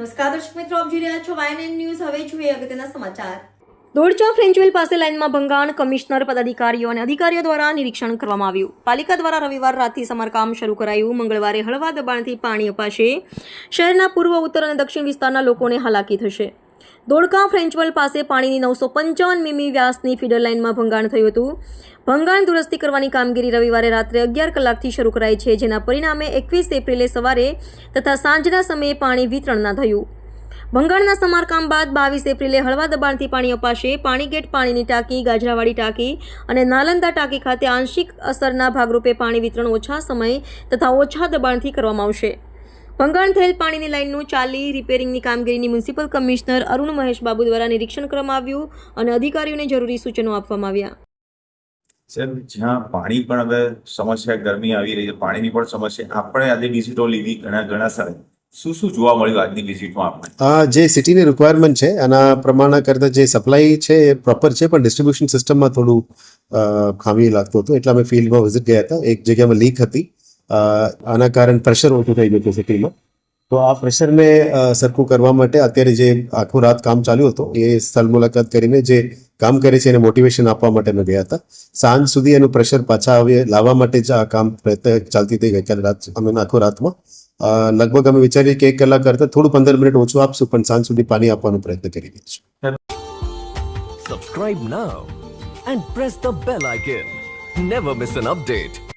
નમસ્કાર, દર્શક મિત્રો, આપ જોઈ રહ્યા છો વાયએનએન ન્યૂઝ હવે જોઈએ અગત્યના સમાચાર. દોડચા ફ્રેન્ચવેલ પાસે લાઇનમાં ભંગાણ, કમિશનર પદાધિકારીઓ અને અધિકારીઓ દ્વારા નિરીક્ષણ કરવામાં આવ્યું. પાલિકા દ્વારા રવિવાર રાતથી સમારકામ શરૂ કરાયું. મંગળવારે હળવા દબાણથી પાણી અપાશે. શહેરના પૂર્વ, ઉત્તર અને દક્ષિણ વિસ્તારના લોકોને હાલાકી થશે. દોડકા ફ્રેન્ચવલ પાસે પાણીની નવસો પંચાવન મીમી વ્યાસની ફીડર લાઇનમાં ભંગાણ થયું હતું. ભંગાણ દુરસ્તી કરવાની કામગીરી રવિવારે રાત્રે અગિયાર કલાકથી શરૂ કરાઈ છે, જેના પરિણામે એકવીસ એપ્રિલે સવારે તથા સાંજના સમયે પાણી વિતરણ ના થયું. ભંગાણના સમારકામ બાદ બાવીસ એપ્રિલે હળવા દબાણથી પાણી અપાશે. પાણીગેટ પાણીની ટાંકી, ગાજરાવાડી ટાંકી અને નાલંદા ટાંકી ખાતે આંશિક અસરના ભાગરૂપે પાણી વિતરણ ઓછા સમય તથા ઓછા દબાણથી કરવામાં આવશે. ભંગાણ થયેલ પાણીની લાઇનનું ચાલી રિપેરિંગની કામગીરીની મ્યુનિસિપલ કમિશનર અરુણ મહેશ બાબુ દ્વારા નિરીક્ષણ કરવામાં આવ્યું અને અધિકારીઓને જરૂરી સૂચનો આપવામાં આવ્યા. સાહેબ જ્યાં પાણી પણ હવે સમસ્યા ગરમી આવી રહી છે પાણીની પણ સમસ્યા. આપણે આજે વિઝિટો લીધી ઘણા ઘણા સર. શું શું જોવા મળ્યું આજની વિઝિટમાં આપણે? આ જે સિટીની રિક્વાયરમેન્ટ છે આના પ્રમાણે કરતાં જે સપ્લાય છે એ પ્રોપર છે પણ ડિસ્ટ્રીબ્યુશન સિસ્ટમમાં થોડું ખામી લાગતું હતું. એટલે અમે ફિલ્ડમાં વિઝિટ ગયા હતા. એક જગ્યામાં લીક હતી. આના કારણે પ્રેશર ઓછું થઈ ગયું છે સિટીમાં તો આ પ્રેશરને સરખું કરવા માટે અત્યારે જે આખું રાત કામ ચાલ્યું હતું એ સ્થળ મુલાકાત કરીને જે કામ કરે છે એને મોટિવેશન આપવા માટે અમે ગયા હતા. સાંજ સુધી એનું પ્રેશર પાછા આવે લાવવા માટે જ આ કામ પ્રયત્ન ચાલતી હતી ગઈકાલે રાત અમે આખો રાતમાં લગભગ અમે વિચારીએ કે એક કલાક કરતાં થોડું પંદર મિનિટ ઓછું આપશું પણ સાંજ સુધી પાણી આપવાનો પ્રયત્ન કરી દઈશું subscribe now and press the bell icon never miss an update.